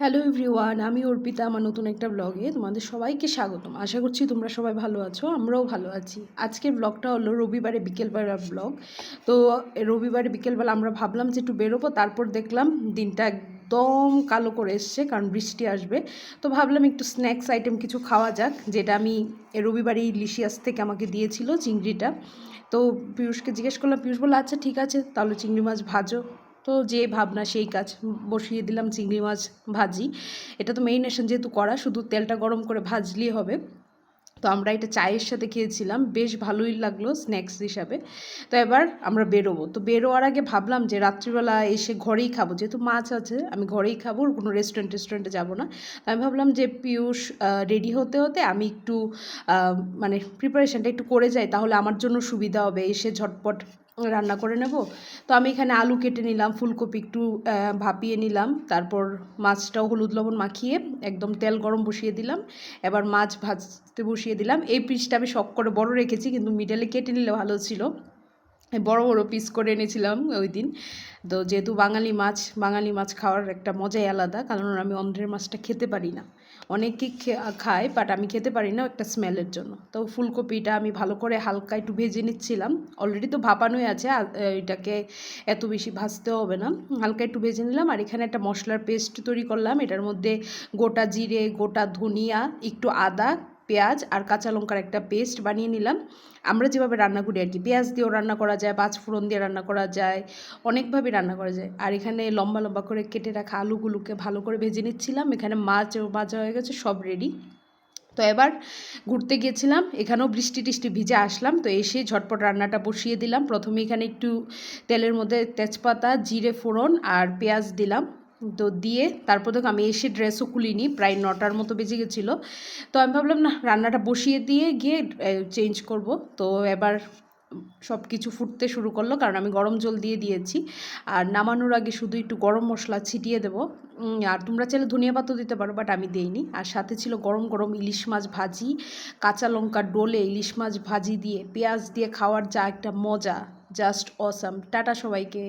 Hello everyone আমি অর্পিতা, আমার নতুন একটা ব্লগে তোমাদের সবাইকে স্বাগতম। আশা করছি তোমরা সবাই ভালো আছো, আমরাও ভালো আছি। আজকের ব্লগটা হলো রবিবারে বিকেলবেলার ব্লগ তো রবিবারে বিকেলবেলা আমরা ভাবলাম যে একটু বেরোবো, তারপর দেখলাম দিনটা একদম কালো করে এসছে, কারণ বৃষ্টি আসবে। তো ভাবলাম একটু স্ন্যাক্স আইটেম কিছু খাওয়া যাক, যেটা আমি রবিবারে ইলিশিয়াস থেকে আমাকে দিয়েছিল চিংড়িটা। তো পিয়ুষকে জিজ্ঞেস করলাম পিয়ুষ বলল আচ্ছা ঠিক আছে, তাহলে চিংড়ি মাছ ভাজো। তো যে ভাবনা সেই কাজ বসিয়ে দিলাম চিংড়ি মাছ ভাজি। এটা তো মেরিনেশন যেহেতু করা, শুধু তেলটা গরম করে ভাজলেই হবে। তো আমরা এটা চায়ের সাথে খেয়েছিলাম, বেশ ভালোই লাগল স্ন্যাক্স হিসাবে। তো এবার আমরা বেরোবো। তো বেরোয়ার আগে ভাবলাম যে রাত্রিবেলা এসে ঘরেই খাব। যেহেতু মাছ আছে, আমি ঘরেই খাব কোনো রেস্টুরেন্ট টেস্টুরেন্টে যাব না। আমি ভাবলাম যে পিয়ুষ রেডি হতে হতে আমি একটু মানে প্রিপারেশনটা একটু করে যাই, তাহলে আমার জন্য সুবিধা হবে। এসে ঝটপট রান্না করে নেব। তো আমি এখানে আলু কেটে নিলাম, ফুলকপি একটু ভাপিয়ে নিলাম। তারপর মাছটাও হলুদ লবণ মাখিয়ে একদম তেল গরম বসিয়ে দিলাম। এবার মাছ ভাজতে বসিয়ে দিলাম। এই পিসটা আমি শখ করে বড় রেখেছি, কিন্তু মিডলে কেটে নিলে ভালো ছিল। বড় বড় পিস করে এনেছিলাম ওই দিন। তো যেহেতু বাঙালি মাছ বাঙালি মাছ খাওয়ার একটা মজাই আলাদা, কারণ আমি অন্ধ্রের মাছটা খেতে পারি না। অনেকেই খায় বাট আমি খেতে পারি না একটা স্মেলের জন্য। তো ফুলকপিটা আমি ভালো করে হালকা একটু ভেজে নিচ্ছিলাম। অলরেডি তো ভাপানোই আছে এটাকে এত বেশি ভাজতে হবে না। হালকা একটু ভেজে নিলাম, আর এখানে একটা মশলার পেস্ট তৈরি করলাম। এটার মধ্যে গোটা জিরে, গোটা ধনিয়া, একটু আদা পেঁয়াজ আর কাঁচা লঙ্কার একটা পেস্ট বানিয়ে নিলাম। আমরা যেভাবে রান্না করি আর কি, পেঁয়াজ দিয়েও রান্না করা যায়, পাঁচ ফোড়ন দিয়ে রান্না করা যায় অনেকভাবে রান্না করা যায়। আর এখানে লম্বা লম্বা করে কেটে রাখা আলুগুলোকে ভালো করে ভেজে নিচ্ছিলাম। এখানে মাছও ভাজা হয়ে গেছে, সব রেডি তো এবার ঘুরতে গিয়েছিলাম, এখানেও বৃষ্টি টিষ্টি ভিজে আসলাম। তো এসে ঝটপট রান্নাটা বসিয়ে দিলাম। প্রথমে এখানে একটু তেলের মধ্যে তেজপাতা, জিরে ফোড়ন আর পেঁয়াজ দিলাম। তো দিয়ে তারপর দেখো আমি এসে ড্রেসও খুলিনি, প্রায় নটার মতো বেজে গেছিল। তো আমি ভাবলাম, না, রান্নাটা বসিয়ে দিয়ে গিয়ে চেঞ্জ করব। তো এবার সব কিছু ফুটতে শুরু করল, কারণ আমি গরম জল দিয়ে দিয়েছি। আর নামানোর আগে শুধু একটু গরম মশলা ছিটিয়ে দেবো। আর তোমরা চাইলে ধনিয়া পাতাও দিতে পারো বাট আমি দেইনি। আর সাথে ছিল গরম গরম ইলিশ মাছ ভাজি, কাঁচা লঙ্কা ডোলে ইলিশ মাছ ভাজি দিয়ে, পেঁয়াজ দিয়ে খাওয়ার যা একটা মজা জাস্ট অসাম টাটা সবাইকে।